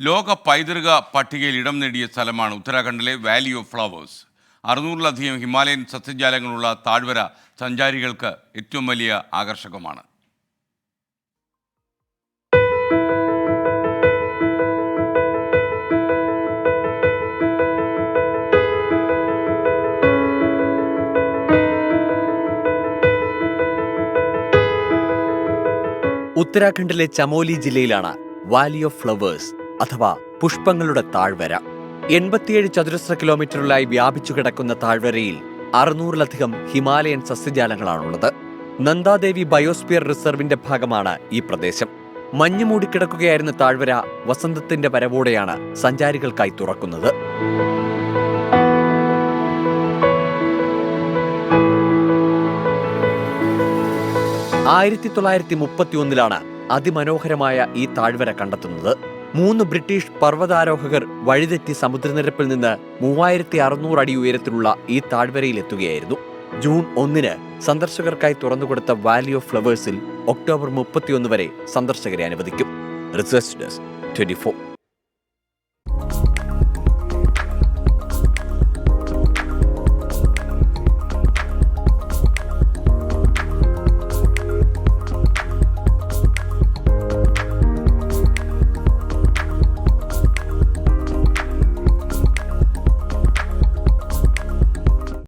ലോക പൈതൃക പട്ടികയിൽ ഇടം നേടിയ സ്ഥലമാണ് ഉത്തരാഖണ്ഡിലെ വാലി ഓഫ് ഫ്ലവേഴ്സ്. അറുന്നൂറിലധികം ഹിമാലയൻ സസ്യജാലങ്ങളുള്ള താഴ്വര സഞ്ചാരികൾക്ക് ഏറ്റവും വലിയ ആകർഷകമാണ്. ഉത്തരാഖണ്ഡിലെ ചമോലി ജില്ലയിലാണ് വാലി ഓഫ് ഫ്ലവേഴ്സ്. അഥവാ പുഷ്പങ്ങളുടെ താഴ്വര. എൺപത്തിയേഴ് ചതുരശ്ര കിലോമീറ്ററിലായി വ്യാപിച്ചു കിടക്കുന്ന താഴ്വരയിൽ അറുന്നൂറിലധികം ഹിമാലയൻ സസ്യജാലങ്ങളാണുള്ളത്. നന്ദാദേവി ബയോസ്ഫിയർ റിസർവിന്റെ ഭാഗമാണ് ഈ പ്രദേശം. മഞ്ഞു മൂടിക്കിടക്കുകയായിരുന്ന താഴ്വര വസന്തത്തിന്റെ വരവോടെയാണ് സഞ്ചാരികൾക്കായി തുറക്കുന്നത്. ആയിരത്തി തൊള്ളായിരത്തി മുപ്പത്തിയൊന്നിലാണ് അതിമനോഹരമായ ഈ താഴ്വര കണ്ടെത്തുന്നത്. മൂന്ന് ബ്രിട്ടീഷ് പർവതാരോഹകർ വഴിതെറ്റി സമുദ്രനിരപ്പിൽ നിന്ന് മൂവായിരത്തി അറുന്നൂറ് അടി ഉയരത്തിലുള്ള ഈ താഴ്വരയിലെത്തുകയായിരുന്നു ജൂൺ ഒന്നിന് സന്ദർശകർക്കായി തുറന്നുകൊടുത്ത വാലി ഓഫ് ഫ്ലവേഴ്സിൽ ഒക്ടോബർ മുപ്പത്തിയൊന്ന് വരെ സന്ദർശകരെ അനുവദിക്കും. Research desk twenty